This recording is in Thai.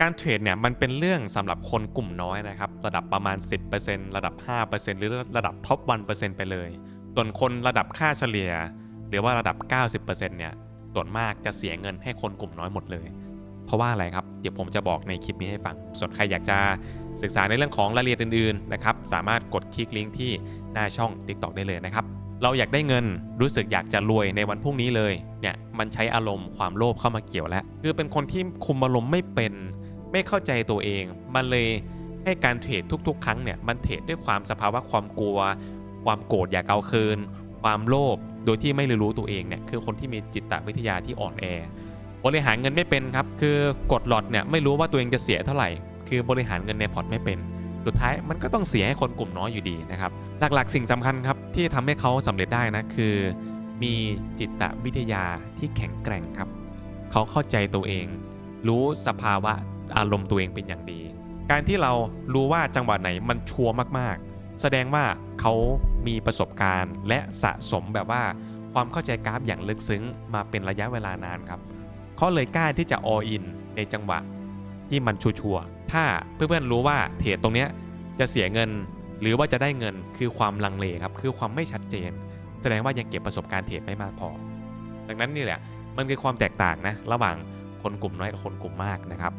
การเทรดเนี่ยมันเป็นเรื่องสำหรับคนกลุ่มน้อยนะครับ ระดับประมาณ 10%ระดับ 5%หรือระดับท็อป1%ไปเลย ส่วนคนระดับค่าเฉลี่ย หรือว่าระดับ 90%เนี่ยส่วนมากจะเสียเงินให้คนกลุ่มน้อยหมดเลย เพราะว่าอะไรครับ เดี๋ยวผมจะบอกในคลิปนี้ให้ฟัง ส่วนใครอยากจะศึกษาในเรื่องของรายละเอียดอื่นๆนะครับสามารถกดคลิกลิงก์ที่หน้าช่อง TikTok ได้เลยนะครับเราอยากได้เงินรู้สึกอยากจะรวยในวันพรุ่งนี้เลยเนี่ยมันใช้อารมณ์ความโลภเข้ามาเกี่ยวแล้วคือเป็นคนที่คุมอารมณ์ไม่เป็น ไม่เข้าใจตัวเอง มันเลยให้การเทรดทุก ๆ ครั้งเนี่ยมันเทรดด้วยความสภาวะความกลัว ความโกรธอยากเอาคืน ความโลภโดยที่ไม่รู้ตัวเองเนี่ยคือคนที่มีจิตวิทยาที่อ่อนแอบริหารเงินไม่เป็นครับ คือกดหลอดเนี่ยไม่รู้ว่าตัวเองจะเสียเท่าไหร่ คือบริหารเงินในพอร์ตไม่เป็น สุดท้ายมันก็ต้องเสียให้คนกลุ่มน้อยอยู่ดีนะครับ หลักๆ สิ่งสำคัญครับที่ทำให้เขาสำเร็จได้นะคือ มีจิตวิทยาที่แข็งแกร่งครับ เขาเข้าใจตัวเอง รู้สภาวะ อารมณ์ตัวเองเป็นอย่างดี การที่เรารู้ว่าจังหวะไหนมันชัวร์มากๆ แสดงว่าเขามีประสบการณ์ และสะสมแบบว่าความเข้าใจกราฟอย่างลึกซึ้งมาเป็นระยะเวลานานครับเขาเลยกล้าที่จะ all in ในจังหวะที่มันชัวร์ถ้าเพื่อนๆรู้ว่าเทรดตรงเนี้ยจะเสียเงินหรือว่าจะได้เงินคือความลังเลครับคือความไม่ชัดเจน แสดงว่ายังเก็บประสบการณ์เทรดไม่มากพอ ดังนั้นนี่แหละมันคือความแตกต่างนะระหว่างคนกลุ่มน้อยกับคนกลุ่มมากนะครับ